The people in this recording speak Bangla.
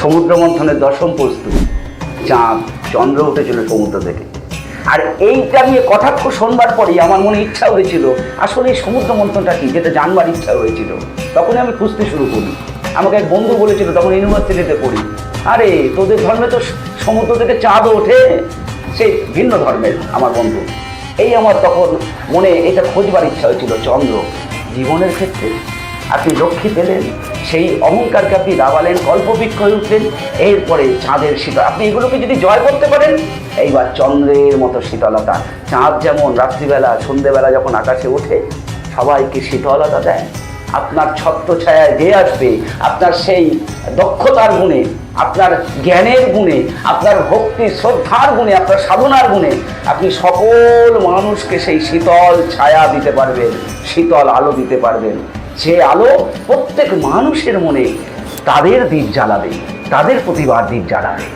সমুদ্র মন্থনের দশম প্রস্তুত। চাঁদ, চন্দ্র উঠেছিল সমুদ্র থেকে। আর এইটা নিয়ে কটাক্ষ শোনবার পরেই আমার মনে ইচ্ছা হয়েছিল, আসলে এই সমুদ্র মন্থনটা কি, যেটা জানবার ইচ্ছা হয়েছিল। তখনই আমি খুঁজতে শুরু করি। আমাকে এক বন্ধু বলেছিল, তখন ইউনিভার্সিটিতে পড়ি, আরে, তোদের ধর্মে তো সমুদ্র থেকে চাঁদ ওঠে? সে ভিন্ন ধর্মের আমার বন্ধু। এই আমার তখন মনে এটা খোঁজবার ইচ্ছা হয়েছিল, চন্দ্র, জীবনের ক্ষেত্রে আপনি লক্ষ্মী পেলেন, সেই অহংকারকে আপনি দাবালেন কল্পবৃক্ষ হয়ে উঠলেন, এরপরে চাঁদের শীতল আপনি এগুলোকে যদি জয় করতে পারেন, এইবার চন্দ্রের মতো শীতলতা। চাঁদ যেমন রাত্রিবেলা, সন্ধেবেলা যখন আকাশে ওঠে, সবাইকে শীতলতা দেয়। আপনার ছত্র ছায়ায় যে আসবে, আপনার সেই দক্ষতার গুণে, আপনার জ্ঞানের গুণে, আপনার ভক্তি শ্রদ্ধার গুণে, আপনার সাধনার গুণে, আপনি সকল মানুষকে সেই শীতল ছায়া দিতে পারবেন, শীতল আলো দিতে পারবেন। যে আলো প্রত্যেক মানুষের মনে তাদের দ্বীপ জ্বালাবে তাদের প্রতিবার দ্বীপ জ্বালাবে।